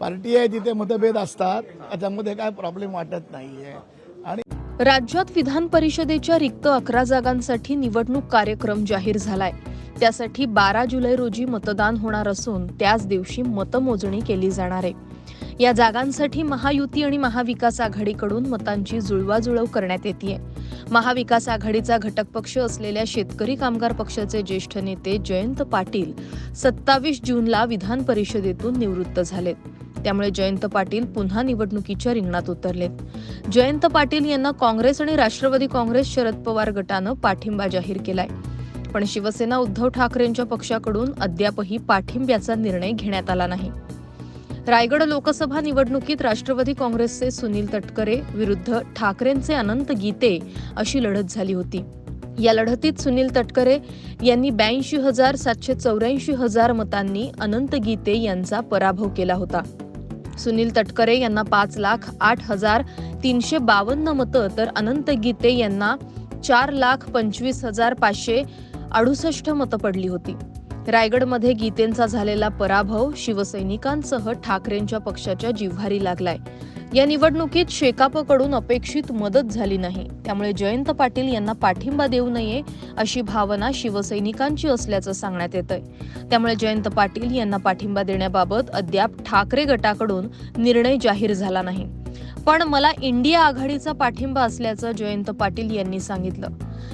Party आहे तिथे मतभेद असतात. त्याच्यामध्ये काय प्रॉब्लेम वाटत नाहीये. आणि राज्यात विधान परिषदेच्या रिक्त अकरा जागांसाठी निवडणूक कार्यक्रम जाहीर झालाय. त्यासाठी बारा जुलै रोजी मतदान होणार असून त्याच दिवशी मतमोजणी केली जाणार आहे. या जागांसाठी महायुती आणि महाविकास आघाडीकडून मतांची जुळवाजुळव करण्यात येते महाविकास आघाडीचा घटक पक्ष असलेल्या शेतकरी कामगार पक्षाचे ज्येष्ठ नेते जयंत पाटील सत्तावीस जूनला विधान परिषदेतून निवृत्त झालेत. त्यामुळे जयंत पाटील पुन्हा निवडणुकीच्या रिंगणात उतरलेत जयंत पाटील यांना काँग्रेस आणि राष्ट्रवादी काँग्रेस शरद पवार गटानं पाठिंबा जाहीर केलाय. पण शिवसेना उद्धव ठाकरेंच्या पक्षाकडून अद्यापही पाठिंब्याचा निर्णय घेण्यात आला नाही. रायगड लोकसभा निवडणुकीत राष्ट्रवादी काँग्रेसचे सुनील तटकरे विरुद्ध ठाकरेंचे अनंत गीते अशी लढत झाली होती. या लढतीत सुनील तटकरे यांनी ब्याऐंशी हजार सातशे चौऱ्याऐंशी हजार मतांनी अनंत गीते यांचा पराभव केला होता. सुनील तटकरे यांना पाच लाख आठ हजार तीनशे बावन्न मतं तर अनंत गीते यांना चार लाख पंचवीस हजार पाचशे अडुसष्ट मतं पडली होती. रायगडमध्ये गीतेंचा झालेला पराभव शिवसैनिकांसह ठाकरेंच्या पक्षाच्या जिव्हारी लागलाय. या निवडणुकीत शेकापकडून अपेक्षित मदत झाली नाही. त्यामुळे जयंत पाटील यांना पाठिंबा देऊ नये अशी भावना शिवसैनिकांची असल्याचं सांगण्यात येत आहे त्यामुळे जयंत पाटील यांना पाठिंबा देण्याबाबत अद्याप ठाकरे गटाकडून निर्णय जाहीर झाला नाही. पण मला इंडिया आघाडीचा पाठिंबा असल्याचं जयंत पाटील यांनी सांगितलं.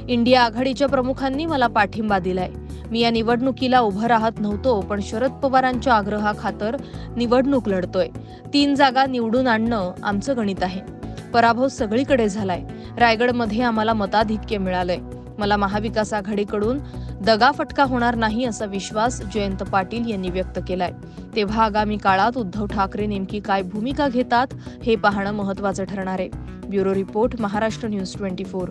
इंडिया आघाडीच्या प्रमुखांनी मला पाठिंबा दिलाय. मी या निवडणुकीला उभं राहत नव्हतो पण शरद पवारांच्या आग्रहाखातर निवडणूक लढतोय. तीन जागा निवडून आणणं आमचं गणित आहे. पराभव सगळीकडे झालाय. रायगडमध्ये आम्हाला मताधिक्य मिळालंय. मला महाविकास आघाडीकडून दगाफटका होणार नाही असा विश्वास जयंत पाटील यांनी व्यक्त केलाय. तेव्हा आगामी काळात उद्धव ठाकरे नेमकी काय भूमिका घेतात हे पाहणं महत्वाचं ठरणार आहे. Bureau report Maharashtra news twenty four.